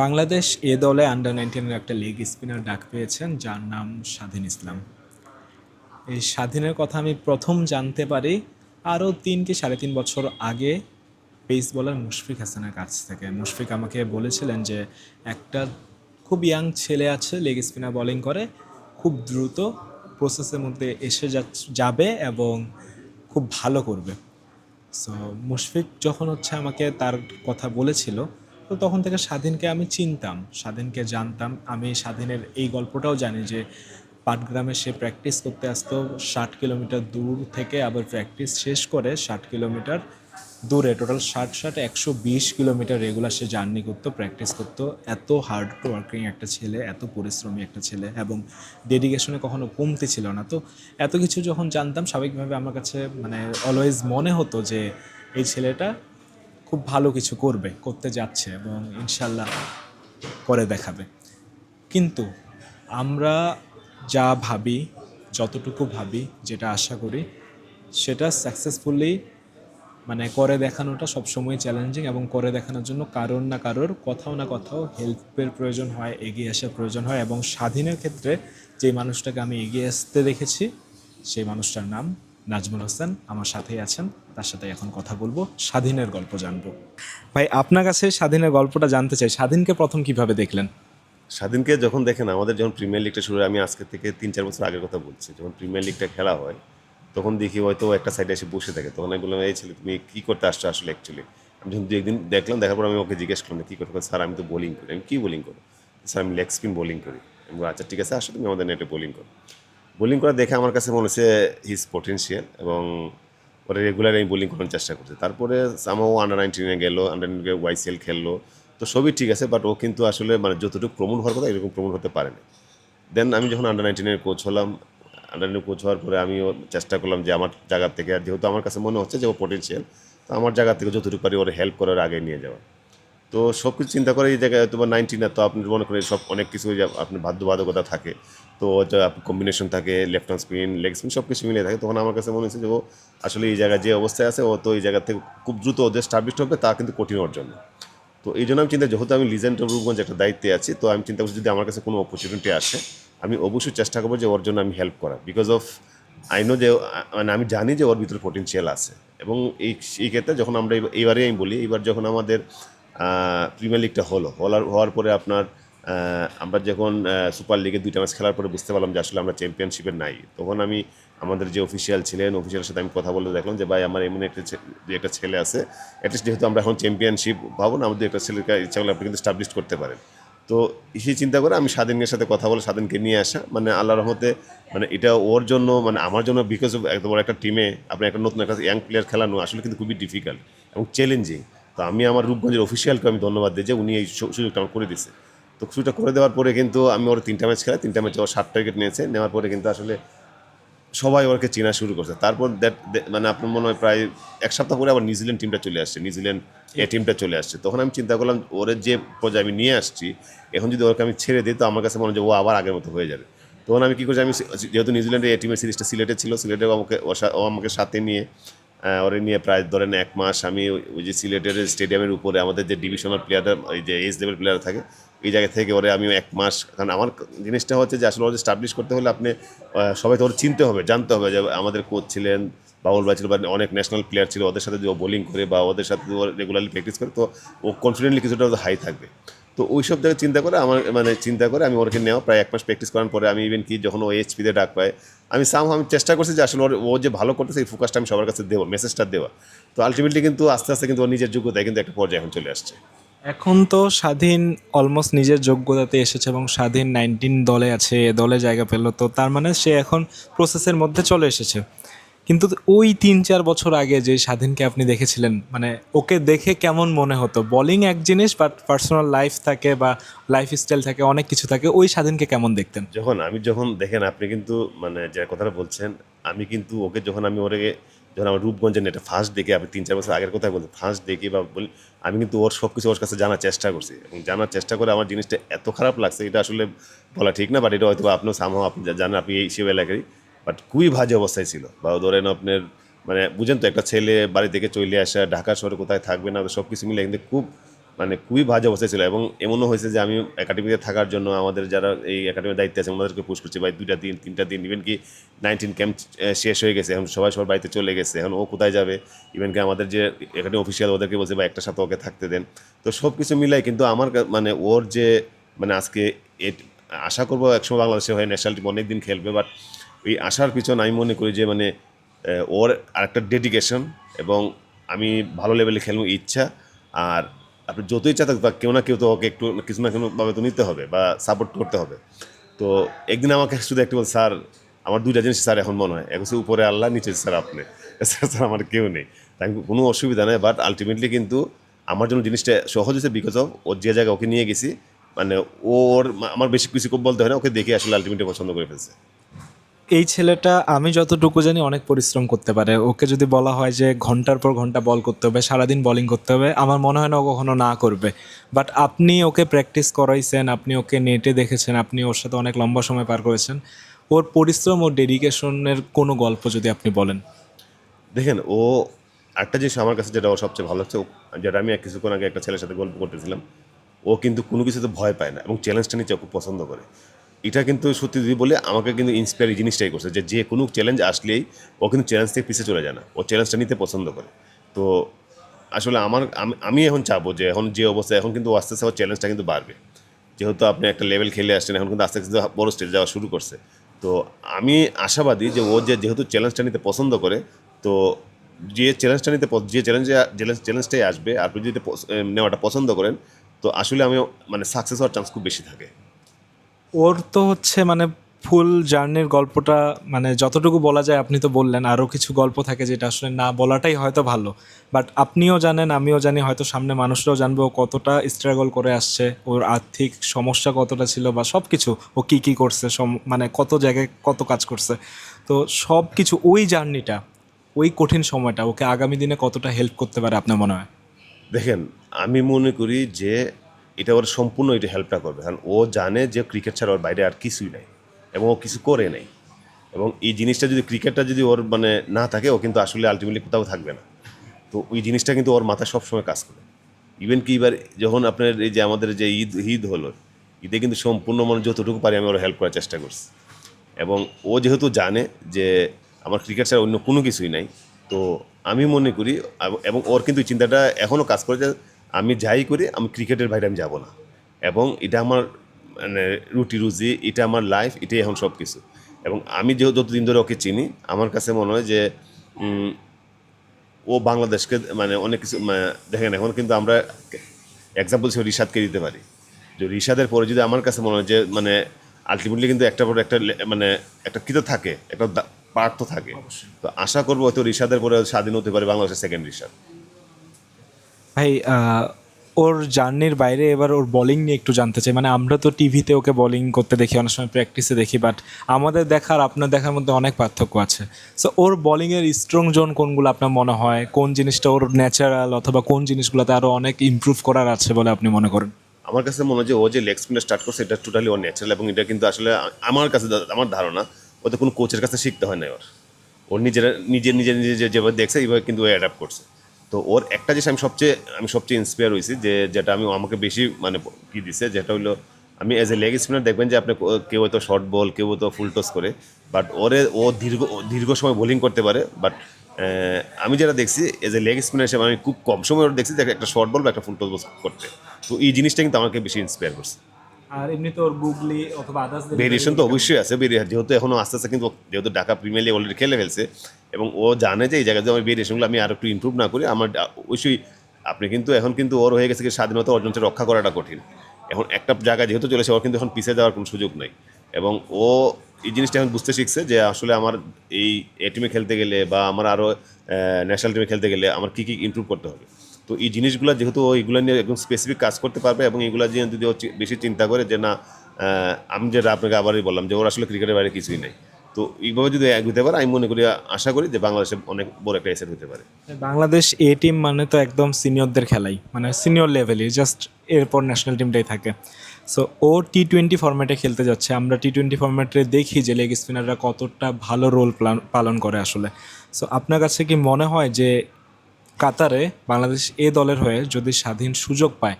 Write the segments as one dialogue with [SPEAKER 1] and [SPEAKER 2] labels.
[SPEAKER 1] বাংলাদেশ এ দলে আন্ডার নাইনটিনের একটা leg spinner ডাক পেয়েছেন, যার নাম স্বাধীন ইসলাম। এই স্বাধীনের কথা আমি প্রথম জানতে পারি আরও তিন কি সাড়ে তিন বছর আগে পেস বলার মুশফিক হাসানের কাছ থেকে। মুশফিক আমাকে বলেছিলেন যে একটা খুব ইয়াং ছেলে আছে লেগ স্পিনার বোলিং করে, খুব দ্রুত প্রসেসের মধ্যে এসে যাবে এবং খুব ভালো করবে। সো মুশফিক যখন হচ্ছে আমাকে তার কথা বলেছিল তো তখন থেকে স্বাধীনকে আমি চিনতাম, স্বাধীনকে জানতাম। আমি স্বাধীনের এই গল্পটাও জানি যে পাটগ্রামে সে প্র্যাকটিস করতে আসতো, ষাট কিলোমিটার দূর থেকে আবার প্র্যাকটিস শেষ করে ষাট কিলোমিটার দূরে টোটাল ষাট ষাট একশো বিশ কিলোমিটার রেগুলার সে জার্নি করতো প্র্যাকটিস করতো। এত হার্ড ওয়ার্কিং একটা ছেলে, এত পরিশ্রমী একটা ছেলে এবং ডেডিকেশনে কখনো কমতি ছিল না। তো এত কিছু যখন জানতাম, স্বাভাবিকভাবে আমার কাছে মানে অলওয়েজ মনে হতো যে এই ছেলেটা খুব ভালো কিছু করবে, করতে যাচ্ছে এবং ইনশাল্লাহ করে দেখাবে। কিন্তু আমরা যা ভাবি, যতটুকু ভাবি, যেটা আশা করি, সেটা সাকসেসফুলি মানে করে দেখানোটা সবসময় চ্যালেঞ্জিং এবং করে দেখানোর জন্য কারোর না কারোর কোথাও না কোথাও হেল্পের প্রয়োজন হয়, এগিয়ে আসার প্রয়োজন হয় এবং স্বাধীনের ক্ষেত্রে যে মানুষটাকে আমি এগিয়ে আসতে দেখেছি, সেই মানুষটার নাম নাজমুল হোসেন আমার সাথেই আছেন। তার সাথে এখন কথা বলব স্বাধীনের গল্প জানব। ভাই আপনার কাছে স্বাধীনের গল্পটা জানতে চাই। স্বাধীনকে প্রথম কীভাবে দেখলেন?
[SPEAKER 2] স্বাধীনকে যখন দেখেন আমাদের যখন প্রিমিয়ার লিগটা শুরু হয়, আমি আজকে থেকে তিন চার বছর আগের কথা বলছি। যখন প্রিমিয়ার লিগটা খেলা হয় তখন দেখি হয়তো একটা সাইডে এসে বসে থাকে। তখন আমি বললাম এই ছেলে তুমি কী করতে আসছো আসলে অ্যাকচুয়ালি আমি যখন দু একদিন দেখলাম দেখার পর আমি ওকে জিজ্ঞেস করলাম কী করতে স্যার আমি তো বোলিং করি। আমি কী বোলিং করি? স্যার আমি লেগ স্পিন বোলিং করি। আমি আচ্ছা ঠিক আছে আসো তুমি আমাদের নেটে বোলিং করো। বোলিং করা দেখে আমার কাছে মনে হচ্ছে হিজ পটেন্সিয়াল এবং ওরা রেগুলার আমি বোলিং করার চেষ্টা করছে। তারপরে সামাও আন্ডার নাইনটিনে গেলো আন্ডার নাইনটিনে ওয়াইসিএল খেললো। তো সবই ঠিক আছে বাট ও কিন্তু আসলে মানে যতটুকু প্রমোট হওয়ার কথা এরকম প্রমোট হতে পারেনি। দেন আমি যখন আন্ডার নাইনটিনের কোচ হলাম আন্ডার নাইনটিন কোচ হওয়ার পরে আমিও চেষ্টা করলাম যে আমার জায়গা থেকে, আর যেহেতু আমার কাছে মনে হচ্ছে যে ও পটেন্সিয়াল তো আমার জায়গা থেকে যতটুকু পারি ওর হেল্প করার আগে নিয়ে যাওয়া। তো সব কিছু চিন্তা করে এই জায়গায় তোমার নাইনটিন তো আপনি মনে করেন সব অনেক কিছু যে আপনার বাধ্যবাধকতা থাকে। তো কম্বিনেশন থাকে left hand spin leg spin সব কিছু মিলিয়ে থাকে। তখন আমার কাছে মনে হচ্ছে যে ও আসলে এই জায়গায় যে অবস্থায় আছে, ও তো এই জায়গা থেকে খুব দ্রুত ওদের স্টাবলিশ হবে, তা কিন্তু কঠিন অর্জন তো এই জন্য আমি চিন্তা যেহেতু আমি লিজেন্ড রূপগঞ্জ একটা দায়িত্বে আছি, তো আমি চিন্তা করছি যদি আমার কাছে কোনো অপরচুনিটি আসে, আমি অবশ্যই চেষ্টা করব যে ওর জন্য আমি হেল্প করা বিকজ অফ আই নো যে মানে আমি জানি যে ওর ভিতরে পটেনশিয়াল আছে। এবং এই এই ক্ষেত্রে যখন আমরা এইবারে আমি বলি, এবার যখন আমাদের প্রিমিয়ার লিগটা হলো, হলার, হওয়ার পরে আপনার আমরা যখন সুপার লিগে দুইটা ম্যাচ খেলার পরে বুঝতে পারলাম যে আসলে আমরা চ্যাম্পিয়নশিপে নাই। তখন আমি আমাদের যে অফিসিয়াল ছিলেন অফিসিয়ালের সাথে আমি কথা বলে দেখলাম যে, ভাই, আমার এমন একটা একটা ছেলে আছে অ্যাটলিস্ট যেহেতু আমরা এখন চ্যাম্পিয়নশিপ ভাবো না, আমাদের একটা ছেলেকে ইচ্ছা করলে আপনি কিন্তু স্টাবলিশ করতে পারেন। তো সেই চিন্তা করে আমি স্বাধীনের সাথে কথা বলে স্বাধীনকে নিয়ে আসা। মানে আল্লাহ রহমতে মানে এটা ওর জন্য মানে আমার জন্য বিকজ অফ বড় একটা টিমে আপনি একটা নতুন একটা ইয়াং প্লেয়ার খেলানো আসলে কিন্তু খুবই ডিফিকাল্ট এবং চ্যালেঞ্জিং তো আমি আমার রূপগঞ্জের অফিসিয়ালকে আমি ধন্যবাদ দিই যে উনি এই সুযোগটা আমার করে দিছে তো সুযোগটা করে দেওয়ার পরে কিন্তু আমি ওর তিনটা ম্যাচ খেলা তিনটা ম্যাচে ওর সাতটা উইকেট নিয়েছে। নেওয়ার পরে কিন্তু আসলে সবাই ওকে চেনা শুরু করছে। তারপর that- মানে আপনার মনে হয় প্রায় এক সপ্তাহ পরে আবার নিউজিল্যান্ড টিমটা চলে আসছে। নিউজিল্যান্ড এ টিমটা চলে আসছে। তখন আমি চিন্তা করলাম ওর যে পর্যায়ে আমি নিয়ে আসছি এখন যদি ওকে আমি ছেড়ে দিই তো আমার কাছে মনে হয় যে ও আবার আগের মতো হয়ে যাবে। তখন আমি কী করছি আমি যেহেতু নিউজিল্যান্ডের এ টিমের সিরিজটা সিলেটে ছিল সিলেটে আমাকে ও আমাকে সাথে নিয়ে ওরে নিয়ে প্রায় ধরেন এক মাস আমি ওই- ওই যে সিলেটের স্টেডিয়ামের উপরে আমাদের যে ডিভিশনাল প্লেয়াররা ওই যে এজ লেভেল প্লেয়ার থাকে এই জায়গা থেকে ওরে আমি এক মাস, কারণ আমার জিনিসটা হচ্ছে যে আসলে ওর স্টাবলিশ করতে হলে আপনি সবাই তো ওর চিনতে হবে, জানতে হবে যে আমাদের কোচ ছিলেন, বাউল ভাই ছিল, বা অনেক ন্যাশনাল প্লেয়ার ছিল, ওদের সাথে ও বোলিং করে বা ওদের সাথে ও রেগুলারলি প্র্যাকটিস করে, তো ও কনফিডেন্টলি কিছুটা হাই থাকবে। তো ওই সব জায়গায় চিন্তা করে আমার মানে চিন্তা করে আমি ওরকে নেওয়া, প্রায় এক মাস প্র্যাকটিস করার পরে আমি ইভেন কি যখন ও এইচপিতে ডাক পায়, আমি সাম আমি চেষ্টা করছি যে আসলে ওর, ও যে ভালো করতেছে এই ফোকাসটা আমি সবার কাছে দেবো মেসেজটা দেওয়া। তো আলটিমেটলি কিন্তু আস্তে আস্তে কিন্তু ওর নিজের যোগ্যতায় কিন্তু একটা পর্যায়ে এখন চলে আসছে।
[SPEAKER 1] এখন তো স্বাধীন অলমোস্ট নিজের যোগ্যতাতে এসেছে এবং স্বাধীন নাইনটিন দলে আছে, এ দলে জায়গা পেল, তো তার মানে সে এখন প্রসেসের মধ্যে চলে এসেছে। কিন্তু ওই তিন চার বছর আগে যে স্বাধীনকে আপনি দেখেছিলেন মানে ওকে দেখে কেমন মনে হতো? বোলিং এক জিনিস বাট পার্সোনাল লাইফ থাকে বা লাইফ স্টাইল থাকে, অনেক কিছু থাকে, ওই স্বাধীনকে কেমন দেখতেন?
[SPEAKER 2] যখন আমি যখন দেখেন, আপনি কিন্তু মানে যে কথাটা বলছেন, আমি কিন্তু ওকে যখন আমি ওরে যখন আমার রূপগঞ্জের নেটে ফার্স্ট দেখে আপনি তিন চার বছর আগের কথা বলতে ফার্স্ট দেখে বা বলি, আমি কিন্তু ওর সব কিছু ওর কাছে জানার চেষ্টা করছি। এবং জানার চেষ্টা করে আমার জিনিসটা এত খারাপ লাগছে, এটা আসলে বলা ঠিক না বাট এটা হয়তো আপনার সামহ আপনি জানেন, আপনি এই হিসেবে এলাকারই। বাট খুবই ভাজে অবস্থায় ছিল। বা ধরেন আপনার মানে বুঝেন তো একটা ছেলে বাড়ি থেকে চলে আসা, ঢাকা শহরে কোথায় থাকবে না সব কিছু মিলে, কিন্তু খুব মানে খুবই বাজে অবস্থায় ছিল এবং এমনও হয়েছে যে আমি একাডেমিতে থাকার জন্য আমাদের যারা এই একাডেমির দায়িত্বে আছে, ওনাদেরকে পুশ করছি, ভাই, দুইটা দিন, তিনটা দিন ইভেন কি নাইনটিন ক্যাম্প শেষ হয়ে গেছে, এখন সবাই সবার বাড়িতে চলে গেছে, এখন ও কোথায় যাবে? ইভেন কি আমাদের যে একাডেমি অফিসিয়াল ওদেরকে বলছে বা একটা সাথে ওকে থাকতে দেন। তো সব কিছু মিলাই কিন্তু আমার মানে ওর যে মানে আজকে আশা করব একসময় বাংলাদেশে হয়ে ন্যাশনাল টিম অনেক দিন খেলবে বাট এই আসার পিছনে আমি মনে করি যে মানে ওর আরেকটা ডেডিকেশন এবং আমি ভালো লেভেলে খেলব, ইচ্ছা, আর আপনি যতই থাকুক বা কেউ না কেউ তো ওকে একটু কিছু না কোনোভাবে তো নিতে হবে বা সাপোর্ট করতে হবে। তো একদিন আমাকে শুধু একটু বল স্যার, আমার দুইটা জিনিস স্যার এখন মনে হয়। এক হচ্ছে, উপরে আল্লাহ, নিচে স্যার আপনি। স্যার স্যার আমার কেউ নেই। তাই কোনো অসুবিধা নেই বাট আলটিমেটলি কিন্তু আমার জন্য জিনিসটা সহজ হয়েছে বিকজ অফ ওর যে জায়গায় ওকে নিয়ে গেছি মানে ওর আমার বেশি কিছু বলতে হয় না, ওকে দেখে আসলে আলটিমেটলি পছন্দ করে ফেলছে।
[SPEAKER 1] এই ছেলেটা আমি যতটুকু জানি অনেক পরিশ্রম করতে পারে। ওকে যদি বলা হয় যে ঘণ্টার পর ঘণ্টা বল করতে হবে, সারাদিন বলিং করতে হবে, আমার মনে হয় না ও কখনো না করবে। বাট আপনি ওকে প্র্যাকটিস করাইছেন, আপনি ওকে নেটে দেখেছেন, আপনি ওর সাথে অনেক লম্বা সময় পার করেছেন, ওর পরিশ্রম ও ডেডিকেশনের কোনো গল্প যদি আপনি বলেন।
[SPEAKER 2] দেখেন, ও একটা জিনিস আমার কাছে যেটা ওর সবচেয়ে ভালো ও- যেটা আমি কিছুক্ষণ আগে একটা ছেলের সাথে গল্প করতেছিলাম, ও কিন্তু কোনো কিছুতে ভয় পায় না এবং চ্যালেঞ্জটা ও খুব পছন্দ করে। এটা কিন্তু সত্যি যদি বলে, আমাকে কিন্তু ইন্সপায়ার এই জিনিসটাই করছে যে যে কোনো চ্যালেঞ্জ আসলেই ও কিন্তু চ্যালেঞ্জ থেকে পিছিয়ে চলে যায় না। ও চ্যালেঞ্জটা নিতে পছন্দ করে। তো আসলে আমার, আমি- এখন চাবো যে এখন যে অবস্থা এখন কিন্তু আস্তে আস্তে চ্যালেঞ্জটা কিন্তু বাড়বে। যেহেতু আপনি একটা লেভেল খেলে আসছেন, এখন কিন্তু আস্তে আস্তে বড় স্টেজ যাওয়া শুরু করছে। তো আমি আশাবাদী যে ও যে যেহেতু চ্যালেঞ্জটা নিতে পছন্দ করে, তো যে চ্যালেঞ্জটা নিতে যে চ্যালেঞ্জে চ্যালেঞ্জটাই আসবে আপনি যদি নেওয়াটা পছন্দ করেন, তো আসলে আমি মানে সাকসেস হওয়ার চান্স খুব বেশি থাকে।
[SPEAKER 1] ওর তো হচ্ছে মানে ফুল জার্নির গল্পটা মানে যতটুকু বলা যায় আপনি তো বললেন, আরও কিছু গল্প থাকে যেটা আসলে না বলাটাই হয়তো ভালো। বাট আপনিও জানেন, আমিও জানি, হয়তো সামনে মানুষরাও জানবে ও কতটা স্ট্রাগল করে আসছে, ওর আর্থিক সমস্যা কতটা ছিল বা সব কিছু ও কী কী করছে মানে কত জায়গায় কত কাজ করছে। তো সব কিছু ওই জার্নিটা, ওই কঠিন সময়টা ওকে আগামী দিনে কতটা হেল্প করতে পারে আপনার মনে হয়?
[SPEAKER 2] দেখেন, আমি মনে করি যে এটা ওর সম্পূর্ণ এটা হেল্পটা করবে। কারণ ও জানে যে ক্রিকেট ছাড়া ওর বাইরে আর কিছুই নাই এবং ও কিছু করে নেই। এবং এই জিনিসটা যদি ক্রিকেটটা যদি ওর মানে না থাকে, ও কিন্তু আসলে আলটিমেটলি কোথাও থাকবে না। তো ওই জিনিসটা কিন্তু ওর মাথায় সবসময় কাজ করে। ইভেন কি এবার যখন আপনার এই যে আমাদের যে ঈদ ঈদ হলো, ঈদে কিন্তু সম্পূর্ণ মানে যতটুকু পারি আমি ওর হেল্প করার চেষ্টা করছি। এবং ও যেহেতু জানে যে আমার ক্রিকেট ছাড়া অন্য কোনো কিছুই নাই, তো আমি মনে করি, এবং ওর কিন্তু চিন্তাটা এখনও কাজ করে যে আমি যাই করি আমি ক্রিকেটের বাইরে আমি যাব না। এবং এটা আমার মানে রুটি রুজি এটা আমার লাইফ এটাই এখন সব কিছু এবং আমি যেহেতু যতদিন ধরে ওকে চিনি আমার কাছে মনে হয় যে ও বাংলাদেশকে মানে অনেক কিছু মানে দেখেন এখন কিন্তু আমরা এক্সাম্পল হিসেবে রিশাদকে দিতে পারি। যে রিশাদের পরে যদি আমার কাছে মনে হয় যে মানে আলটিমেটলি কিন্তু একটা পর একটা মানে একটা কি তো থাকে একটা পার্ট তো থাকে। তো আশা করব হয়তো রিশাদের পরে স্বাধীন হতে পারে বাংলাদেশের সেকেন্ড রিশাদ।
[SPEAKER 1] ভাই ওর জার্নির বাইরে এবার ওর বোলিং নিয়ে একটু জানতে চাই। মানে আমরা তো টিভিতে ওকে বোলিং করতে দেখি, অনেক সময় প্র্যাকটিসে দেখি বাট আমাদের দেখার, আপনার দেখার মধ্যে অনেক পার্থক্য আছে। সো ওর বোলিংয়ের স্ট্রং জোন কোনগুলো আপনার মনে হয়? কোন জিনিসটা ওর ন্যাচারাল অথবা কোন জিনিসগুলোতে আরও অনেক ইমপ্রুভ করার আছে বলে আপনি মনে করেন?
[SPEAKER 2] আমার কাছে মনে হয় ও যে লেগ স্পিনে স্টার্ট করছে, এটা টোটালি ওর ন্যাচারাল এবং এটা কিন্তু আসলে আমার কাছে আমার ধারণা, ওতে কোনো কোচের কাছে শিখতে হয় না ওর। ওর নিজের নিজের নিজের নিজে যে- যেভাবে দেখছে, এইভাবে কিন্তু ও অ্যাডাপ্ট করছে। তো ওর একটা জিনিস আমি সবচেয়ে আমি সবচেয়ে ইন্সপায়ার হয়েছি যে যেটা আমি আমাকে বেশি মানে কি দিছে, যেটা হলো আমি এজ এ লেগ স্পিনার দেখবেন যে আপনি কেউ হয়তো শর্ট বল কেউ হয়তো ফুল টস করে বাট ওরে, ও দীর্ঘ দীর্ঘ সময় বোলিং করতে পারে বাট আমি যেটা দেখছি এজ এ লেগ স্পিনার হিসেবে আমি খুব কম সময় ওর দেখছি যে একটা শর্ট বল বা একটা ফুল টস করতে। তো এই জিনিসটা কিন্তু আমাকে বেশি ইন্সপায়ার করছে।
[SPEAKER 1] আর এমনিতে ওর গুগলি অথবা আদার্স
[SPEAKER 2] ভেরিয়েশন তো অবশ্যই আছে যেহেতু এখনও আস্তে আস্তে কিন্তু যেহেতু ঢাকা প্রিমিয়ার লিগ অলরেডি খেলে ফেলছে এবং ও জানে যে এই জায়গায় আমি ভেরিয়েশনগুলো আমি আর একটু ইমপ্রুভ না করি আমার অবশ্যই আপনি কিন্তু এখন কিন্তু ওর হয়ে গেছে কি স্বাধীনতা অর্জনটা রক্ষা করাটা কঠিন। এখন একটা জায়গায় যেহেতু চলেছে ওর কিন্তু এখন পিছিয়ে যাওয়ার কোনো সুযোগ নেই। এবং ও এই জিনিসটা এখন বুঝতে শিখছে যে আসলে আমার এই এ টিমে খেলতে গেলে বা আমার আরও ন্যাশনাল টিমে খেলতে গেলে আমার কী কী ইমপ্রুভ করতে হবে। তো এই জিনিসগুলো যেহেতু ও এগুলো নিয়ে একদম স্পেসিফিক কাজ করতে পারবে এবং এগুলো নিয়ে যদি ও বেশি চিন্তা করে যে না আমি যেটা আপনাকে আবারই বললাম যে ওর আসলে ক্রিকেটের বাইরে কিছুই নেই। তো এইভাবে যদি এগোতে পারে, আমি মনে করি, আশা করি যে বাংলাদেশে অনেক বড় একটা এসেট হতে পারে।
[SPEAKER 1] বাংলাদেশ এ টিম মানে তো একদম সিনিয়রদের খেলাই মানে সিনিয়র লেভেলই জাস্ট এরপর ন্যাশনাল টিমটাই থাকে। সো ও টি টোয়েন্টি ফর্ম্যাটে খেলতে যাচ্ছে। আমরা টি টোয়েন্টি ফর্ম্যাটে দেখি যে লেগ স্পিনাররা কতটা ভালো রোল পালন করে আসলে। সো আপনার কাছে কি মনে হয় যে কাতারে বাংলাদেশ এ দলের হয়ে যদি স্বাধীন সুযোগ পায়,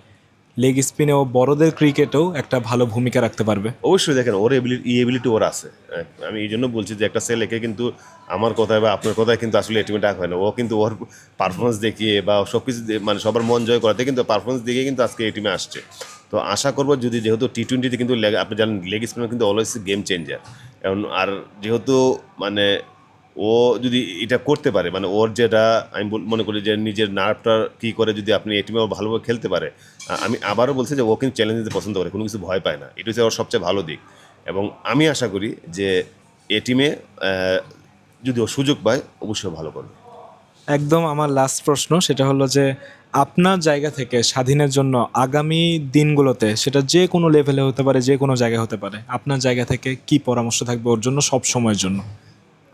[SPEAKER 1] লেগ স্পিনে ও বড়দের ক্রিকেটেও একটা ভালো ভূমিকা রাখতে পারবে।
[SPEAKER 2] অবশ্যই দেখেন, ওর এবিলিটি ই এবিলিটি ওর আছে। আমি এই জন্য বলছি যে একটা ছেলেকে কিন্তু আমার কথায় বা আপনার কথায় কিন্তু আসলে এটিমে ডাক হয় না। ও কিন্তু ওর পারফরমেন্স দেখিয়ে বা সব কিছু মানে সবার মন জয় করাতে কিন্তু পারফরমেন্স দেখিয়ে কিন্তু আজকে এই টিমে আসছে। তো আশা করব যদি যেহেতু টি টোয়েন্টিতে কিন্তু আপনি জানেন লেগ স্পিনার কিন্তু অলওয়েজ গেম চেঞ্জার এবং আর যেহেতু মানে ও যদি এটা করতে পারে মানে ওর যেটা আমি মনে করি যে নিজের নার্ভটা কী করে যদি আপনি এই টিমে ভালোভাবে খেলতে পারে আমি আবারও বলছি যে ও কিন্তু চ্যালেঞ্জ দিতে পছন্দ করে, কোনো কিছু ভয় পায় না। এটা হচ্ছে ওর সবচেয়ে ভালো দিক। এবং আমি আশা করি যে এ টিমে যদি ও সুযোগ পায়, অবশ্যই ভালো করবে।
[SPEAKER 1] একদম আমার লাস্ট প্রশ্ন, সেটা হলো যে আপনার জায়গা থেকে স্বাধীনের জন্য আগামী দিনগুলোতে সেটা যে কোনো লেভেলে হতে পারে, যে কোনো জায়গায় হতে পারে, আপনার জায়গা থেকে কি পরামর্শ থাকবে ওর জন্য সব সময়ের জন্য?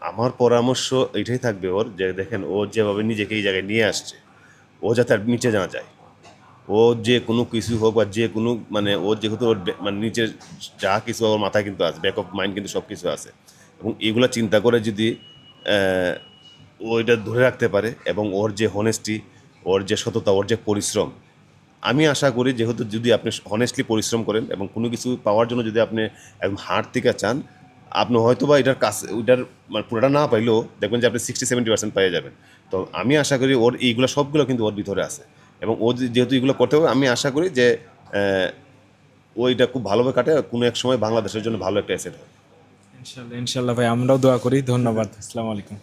[SPEAKER 2] আমার পরামর্শ এটাই থাকবে ওর যে দেখেন, ও যেভাবে নিজেকে এই জায়গায় নিয়ে আসছে, ও যাতে আর নিচে না যায়। ও যে কোনো কিছু হোক বা যে কোনো মানে ওর যেহেতু ওর মানে নিচের যা কিছু ওর মাথায় কিন্তু আছে ব্যাক অফ মাইন্ড কিন্তু সব কিছু আছে। এবং এগুলো চিন্তা করে যদি ও এটা ধরে রাখতে পারে এবং ওর যে হনেস্টি ওর যে সততা, ওর যে পরিশ্রম, আমি আশা করি যেহেতু যদি আপনি হনেস্টলি পরিশ্রম করেন এবং কোনো কিছু পাওয়ার জন্য যদি আপনি একদম হার্ট থেকে চান আপনি হয়তো বা এটার কাছে, ওইটার মানে পুরোটা না পাইলেও দেখবেন যে আপনি সিক্সটি সেভেন্টি পার্সেন্ট পেয়ে যাবেন। তো আমি আশা করি ওর এইগুলো সবগুলো কিন্তু ওর ভিতরে আছে। এবং ও যেহেতু এগুলো করতে হবে, আমি আশা করি যে ও এটা খুব ভালোভাবে কাটে কোনো এক সময় বাংলাদেশের জন্য ভালো একটা অ্যাসেট হয়।
[SPEAKER 1] ইনশাল্লাহ ইনশাল্লাহ ভাই, আমরাও দোয়া করি। ধন্যবাদ। আসসালামু আলাইকুম।